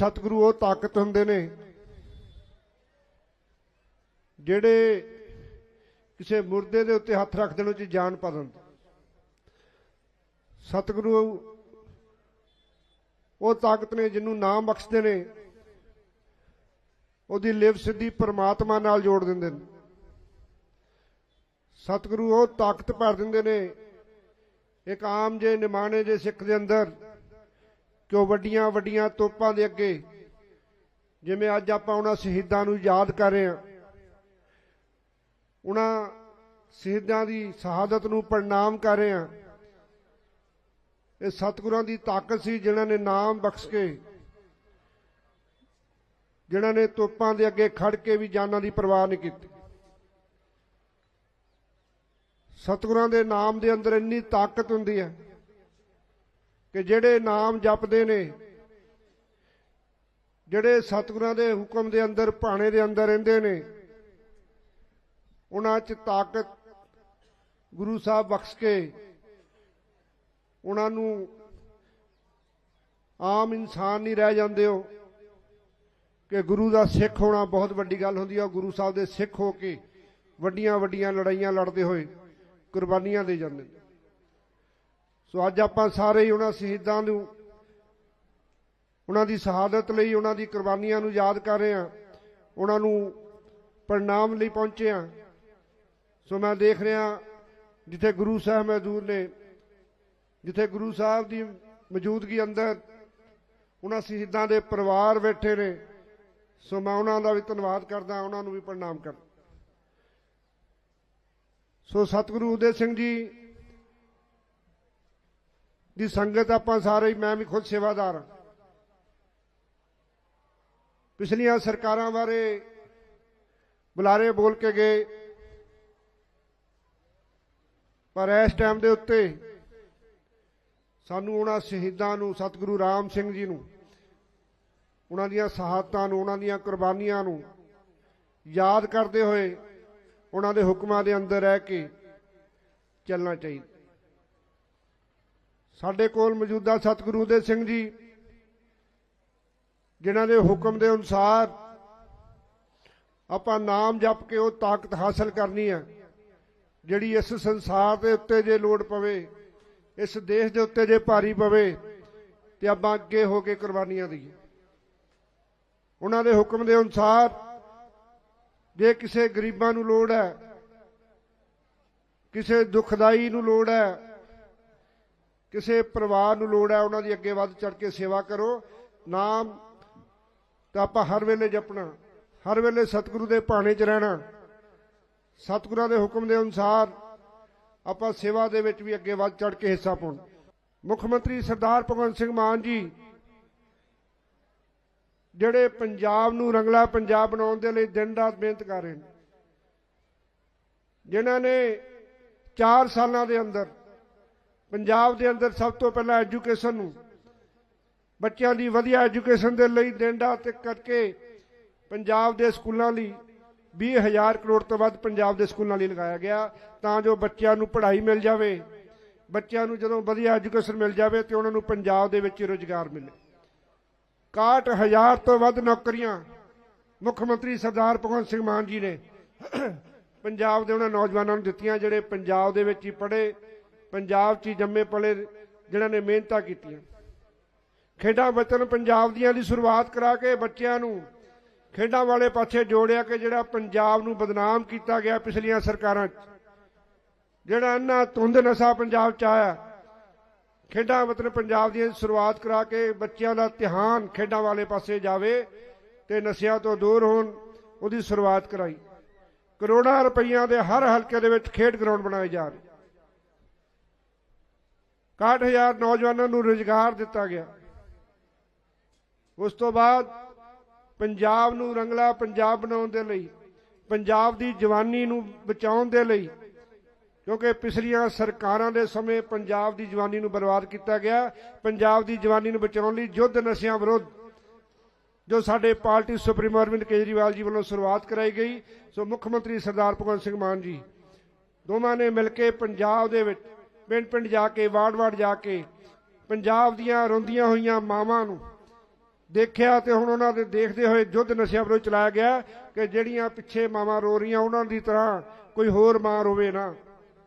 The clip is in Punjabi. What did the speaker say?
ਸਤਿਗੁਰੂ ਉਹ ਤਾਕਤ ਹੁੰਦੇ ਨੇ, ਜਿਹੜੇ ਕਿਸੇ ਮੁਰਦੇ ਦੇ ਉੱਤੇ ਹੱਥ ਰੱਖ ਦੇਣ ਉਹ 'ਚ ਜਾਨ ਪਾ ਦਿੰਦੇ ਸਤਿਗੁਰੂ ਉਹ ਤਾਕਤ ਨੇ ਜਿਹਨੂੰ ਨਾਮ ਬਖਸ਼ਦੇ ਨੇ, ਉਹਦੀ ਲਿਵ ਸਿੱਧੀ ਪਰਮਾਤਮਾ ਨਾਲ ਜੋੜ ਦਿੰਦੇ ਨੇ। ਸਤਿਗੁਰੂ ਉਹ ਤਾਕਤ ਭਰ ਦਿੰਦੇ ਨੇ, ਇੱਕ ਆਮ ਜੇ ਨਿਮਾਣੇ ਜੇ ਸਿੱਖ ਦੇ ਅੰਦਰ ਕਿ ਉਹ ਵੱਡੀਆਂ ਵੱਡੀਆਂ ਤੋਪਾਂ ਦੇ ਅੱਗੇ? ਜਿਵੇਂ ਅੱਜ ਆਪਾਂ ਉਹਨਾਂ ਸ਼ਹੀਦਾਂ ਨੂੰ ਯਾਦ ਕਰ ਰਹੇ ਹਾਂ। ਉਹਨਾਂ ਸ਼ਹੀਦਾਂ ਦੀ ਸ਼ਹਾਦਤ ਨੂੰ ਪ੍ਰਣਾਮ ਕਰ ਰਹੇ ਹਾਂ। ਇਹ ਸਤਿਗੁਰਾਂ ਦੀ ਤਾਕਤ ਸੀ ਜਿਨ੍ਹਾਂ ਨੇ ਨਾਮ ਬਖਸ਼ ਕੇ, ਜਿਨ੍ਹਾਂ ਨੇ ਤੋਪਾਂ ਦੇ ਅੱਗੇ ਖੜ ਕੇ ਵੀ ਜਾਨਾਂ ਦੀ ਪਰਵਾਹ ਨਹੀਂ ਕੀਤੀ। ਸਤਿਗੁਰਾਂ ਦੇ ਨਾਮ ਦੇ ਅੰਦਰ ਇੰਨੀ ਤਾਕਤ ਹੁੰਦੀ ਹੈ। ਕਿ ਜਿਹੜੇ ਨਾਮ ਜਪਦੇ ਨੇ, ਜਿਹੜੇ ਸਤਿਗੁਰਾਂ ਦੇ ਹੁਕਮ ਦੇ ਅੰਦਰ, ਭਾਣੇ ਦੇ ਅੰਦਰ ਰਹਿੰਦੇ ਨੇ, ਉਹਨਾਂ 'ਚ ਤਾਕਤ ਗੁਰੂ ਸਾਹਿਬ ਬਖਸ਼ ਕੇ ਉਹਨਾਂ ਨੂੰ ਆਮ ਇਨਸਾਨ ਨਹੀਂ ਰਹਿ ਜਾਂਦੇ ਹੋ ਕਿ ਗੁਰੂ ਦਾ ਸਿੱਖ ਹੋਣਾ ਬਹੁਤ ਵੱਡੀ ਗੱਲ ਹੁੰਦੀ ਹੈ ਗੁਰੂ ਸਾਹਿਬ ਦੇ ਸਿੱਖ ਹੋ ਕੇ ਵੱਡੀਆਂ ਵੱਡੀਆਂ ਲੜਾਈਆਂ ਲੜਦੇ ਹੋਏ ਕੁਰਬਾਨੀਆਂ ਦੇ ਜਾਂਦੇ ਨੇ। ਸੋ ਅੱਜ ਆਪਾਂ ਸਾਰੇ ਹੀ ਉਹਨਾਂ ਸ਼ਹੀਦਾਂ ਨੂੰ, ਉਹਨਾਂ ਦੀ ਸ਼ਹਾਦਤ ਲਈ, ਉਹਨਾਂ ਦੀ ਕੁਰਬਾਨੀਆਂ ਨੂੰ ਯਾਦ ਕਰ ਰਹੇ ਹਾਂ, ਉਹਨਾਂ ਨੂੰ ਪ੍ਰਣਾਮ ਲਈ ਪਹੁੰਚੇ ਹਾਂ। ਸੋ ਮੈਂ ਦੇਖ ਰਿਹਾ ਜਿੱਥੇ ਗੁਰੂ ਸਾਹਿਬ ਮੌਜੂਦ ਨੇ, ਜਿੱਥੇ ਗੁਰੂ ਸਾਹਿਬ ਦੀ ਮੌਜੂਦਗੀ ਅੰਦਰ ਉਹਨਾਂ ਸ਼ਹੀਦਾਂ ਦੇ ਪਰਿਵਾਰ ਬੈਠੇ ਨੇ, ਸੋ ਮੈਂ ਉਹਨਾਂ ਦਾ ਵੀ ਧੰਨਵਾਦ ਕਰਦਾ, ਉਹਨਾਂ ਨੂੰ ਵੀ ਪ੍ਰਣਾਮ ਕਰਦਾ। ਸੋ ਸਤਿਗੁਰੂ ਉਦੇ ਸਿੰਘ ਜੀ ਦੀ ਸੰਗਤ ਆਪਾਂ ਸਾਰੇ ਹੀ, ਮੈਂ ਵੀ ਖੁਦ ਸੇਵਾਦਾਰ ਹਾਂ। ਪਿਛਲੀਆਂ ਸਰਕਾਰਾਂ ਬਾਰੇ ਬੁਲਾਰੇ ਬੋਲ ਕੇ ਗਏ। ਪਰ ਇਸ ਟਾਈਮ ਦੇ ਉੱਤੇ ਸਾਨੂੰ ਉਹਨਾਂ ਸ਼ਹੀਦਾਂ ਨੂੰ, ਸਤਿਗੁਰੂ ਰਾਮ ਸਿੰਘ ਜੀ ਨੂੰ, ਉਹਨਾਂ ਦੀਆਂ ਸ਼ਹਾਦਤਾਂ ਨੂੰ, ਉਹਨਾਂ ਦੀਆਂ ਕੁਰਬਾਨੀਆਂ ਨੂੰ ਯਾਦ ਕਰਦੇ ਹੋਏ ਉਹਨਾਂ ਦੇ ਹੁਕਮਾਂ ਦੇ ਅੰਦਰ ਰਹਿ ਕੇ ਚੱਲਣਾ ਚਾਹੀਦਾ। ਸਾਡੇ ਕੋਲ ਮੌਜੂਦਾ ਸਤਿਗੁਰੂ ਦੇ ਸਿੰਘ ਜੀ, ਜਿਨ੍ਹਾਂ ਦੇ ਹੁਕਮ ਦੇ ਅਨੁਸਾਰ ਆਪਾਂ ਨਾਮ ਜਪ ਕੇ ਉਹ ਤਾਕਤ ਹਾਸਲ ਕਰਨੀ ਹੈ ਜਿਹੜੀ ਇਸ ਸੰਸਾਰ ਦੇ ਉੱਤੇ ਜੇ ਲੋੜ ਪਵੇ, ਇਸ ਦੇਸ਼ ਦੇ ਉੱਤੇ ਜੇ ਭਾਰੀ ਪਵੇ, ਤੇ ਆਪਾਂ ਅੱਗੇ ਹੋ ਕੇ ਕੁਰਬਾਨੀਆਂ ਦਈਏ। ਉਹਨਾਂ ਦੇ ਹੁਕਮ ਦੇ ਅਨੁਸਾਰ ਜੇ ਕਿਸੇ ਗਰੀਬਾਂ ਨੂੰ ਲੋੜ ਹੈ, ਕਿਸੇ ਦੁਖਦਾਈ ਨੂੰ ਲੋੜ ਹੈ ਕਿਸੇ ਪਰਿਵਾਰ ਨੂੰ ਲੋੜ ਹੈ ਉਹਨਾਂ ਦੀ ਅੱਗੇ ਵੱਧ ਚੜ ਕੇ ਸੇਵਾ ਕਰੋ। ਨਾਮ ਤਾਂ ਆਪਾਂ ਹਰ ਵੇਲੇ ਜਪਣਾ, ਹਰ ਵੇਲੇ ਸਤਿਗੁਰੂ ਦੇ ਭਾਣੇ 'ਚ ਰਹਿਣਾ। ਸਤਿਗੁਰਾਂ ਦੇ ਹੁਕਮ ਦੇ ਅਨੁਸਾਰ ਆਪਾਂ ਸੇਵਾ ਦੇ ਵਿੱਚ ਵੀ ਅੱਗੇ ਵੱਧ ਚੜ ਕੇ ਹਿੱਸਾ ਪਾਉਣਾ। ਮੁੱਖ ਮੰਤਰੀ ਸਰਦਾਰ ਭਗਵੰਤ ਸਿੰਘ ਮਾਨ ਜੀ ਜਿਹੜੇ ਪੰਜਾਬ ਨੂੰ ਰੰਗਲਾ ਪੰਜਾਬ ਬਣਾਉਣ ਦੇ ਲਈ ਦਿਨ ਰਾਤ ਮਿਹਨਤ ਕਰ ਰਹੇ ਨੇ, ਜਿਨ੍ਹਾਂ ਨੇ 4 ਸਾਲਾਂ ਦੇ ਅੰਦਰ ਪੰਜਾਬ ਦੇ ਅੰਦਰ ਸਭ ਤੋਂ ਪਹਿਲਾਂ ਐਜੂਕੇਸ਼ਨ ਨੂੰ, ਬੱਚਿਆਂ ਦੀ ਵਧੀਆ ਐਜੂਕੇਸ਼ਨ ਦੇ ਲਈ ਦਿਨ ਰਾਤ ਇੱਕ ਕਰਕੇ ਪੰਜਾਬ ਦੇ ਸਕੂਲਾਂ ਲਈ 20000 ਕਰੋੜ ਤੋਂ ਵੱਧ ਪੰਜਾਬ ਦੇ ਸਕੂਲਾਂ ਲਈ ਲਗਾਇਆ ਗਿਆ, ਤਾਂ ਜੋ ਬੱਚਿਆਂ ਨੂੰ ਪੜ੍ਹਾਈ ਮਿਲ ਜਾਵੇ, ਬੱਚਿਆਂ ਨੂੰ ਜਦੋਂ ਵਧੀਆ ਐਜੂਕੇਸ਼ਨ ਮਿਲ ਜਾਵੇ ਤੇ ਉਹਨਾਂ ਨੂੰ ਪੰਜਾਬ ਦੇ ਵਿੱਚ ਰੋਜ਼ਗਾਰ ਮਿਲੇ। 61000 ਤੋਂ ਵੱਧ ਨੌਕਰੀਆਂ ਮੁੱਖ ਮੰਤਰੀ ਸਰਦਾਰ ਭਗਵੰਤ ਸਿੰਘ ਮਾਨ ਜੀ ਨੇ ਪੰਜਾਬ ਦੇ ਉਹਨਾਂ ਨੌਜਵਾਨਾਂ ਨੂੰ ਦਿੱਤੀਆਂ, ਜਿਹੜੇ ਪੰਜਾਬ ਦੇ ਵਿੱਚ ਹੀ ਪੜ੍ਹੇ ਪੰਜਾਬ 'ਚ ਹੀ ਜੰਮੇ ਪਲੇ ਜਿਨ੍ਹਾਂ ਨੇ ਮਿਹਨਤਾਂ ਕੀਤੀਆਂ। ਖੇਡਾਂ ਵਤਨ ਪੰਜਾਬ ਦੀਆਂ ਦੀ ਸ਼ੁਰੂਆਤ ਕਰਾ ਕੇ ਬੱਚਿਆਂ ਨੂੰ ਖੇਡਾਂ ਵਾਲੇ ਪਾਸੇ ਜੋੜਿਆ ਕਿ ਜਿਹੜਾ ਪੰਜਾਬ ਨੂੰ ਬਦਨਾਮ ਕੀਤਾ ਗਿਆ ਪਿਛਲੀਆਂ ਸਰਕਾਰਾਂ 'ਚ। ਜਿਹੜਾ ਅੰਨਾ ਤੁੰਦ ਨਸ਼ਾ ਪੰਜਾਬ 'ਚ ਆਇਆ, ਖੇਡਾਂ ਵਤਨ ਪੰਜਾਬ ਦੀਆਂ ਸ਼ੁਰੂਆਤ ਕਰਾ ਕੇ ਬੱਚਿਆਂ ਦਾ ਧਿਆਨ ਖੇਡਾਂ ਵਾਲੇ ਪਾਸੇ ਜਾਵੇ ਤੇ ਨਸ਼ਿਆਂ ਤੋਂ ਦੂਰ ਹੋਣ, ਉਹਦੀ ਸ਼ੁਰੂਆਤ ਕਰਾਈ। ਕਰੋੜਾਂ ਰੁਪਈਆਂ ਦੇ ਹਰ ਹਲਕੇ ਦੇ ਵਿੱਚ ਖੇਡ ਗਰਾਊਂਡ ਬਣਾਏ ਜਾ ਰਹੇ। 61000 ਨੌਜਵਾਨਾਂ ਨੂੰ ਰੋਜ਼ਗਾਰ ਦਿੱਤਾ ਗਿਆ। ਉਸ ਤੋਂ ਬਾਅਦ ਪੰਜਾਬ ਨੂੰ ਰੰਗਲਾ ਪੰਜਾਬ ਬਣਾਉਣ ਦੇ ਲਈ, ਪੰਜਾਬ ਦੀ ਜਵਾਨੀ ਨੂੰ ਬਚਾਉਣ ਦੇ ਲਈ, ਕਿਉਂਕਿ ਪਿਛਲੀਆਂ ਸਰਕਾਰਾਂ ਦੇ ਸਮੇਂ ਪੰਜਾਬ ਦੀ ਜਵਾਨੀ ਨੂੰ ਬਰਬਾਦ ਕੀਤਾ ਗਿਆ। ਪੰਜਾਬ ਦੀ ਜਵਾਨੀ ਨੂੰ ਬਚਾਉਣ ਲਈ ਯੁੱਧ ਨਸ਼ਿਆਂ ਵਿਰੁੱਧ, ਜੋ ਸਾਡੇ ਪਾਰਟੀ ਸੁਪਰੀਮ ਅਰਵਿੰਦ ਕੇਜਰੀਵਾਲ ਜੀ ਵੱਲੋਂ ਸ਼ੁਰੂਆਤ ਕਰਾਈ ਗਈ, ਸੋ ਮੁੱਖ ਮੰਤਰੀ ਸਰਦਾਰ ਭਗਵੰਤ ਸਿੰਘ ਮਾਨ ਜੀ ਦੋਵਾਂ ਨੇ ਮਿਲ ਕੇ ਪੰਜਾਬ ਦੇ ਵਿੱਚ ਪਿੰਡ ਪਿੰਡ ਜਾ ਕੇ, ਵਾਰਡ ਵਾਰਡ ਜਾ ਕੇ, ਪੰਜਾਬ ਦੀਆਂ ਰੋਂਦੀਆਂ ਹੋਈਆਂ ਮਾਵਾਂ ਨੂੰ ਦੇਖਿਆ ਤੇ ਹੁਣ ਉਹਨਾਂ ਦੇ ਦੇਖਦੇ ਹੋਏ ਯੁੱਧ ਨਸ਼ਿਆਂ ਵਿਰੁੱਧ ਚਲਾਇਆ ਗਿਆ ਕਿ ਜਿਹੜੀਆਂ ਪਿੱਛੇ ਮਾਵਾਂ ਰੋ ਰਹੀਆਂ, ਉਹਨਾਂ ਦੀ ਤਰ੍ਹਾਂ ਕੋਈ ਹੋਰ ਮਾਂ ਰੋਵੇ ਨਾ।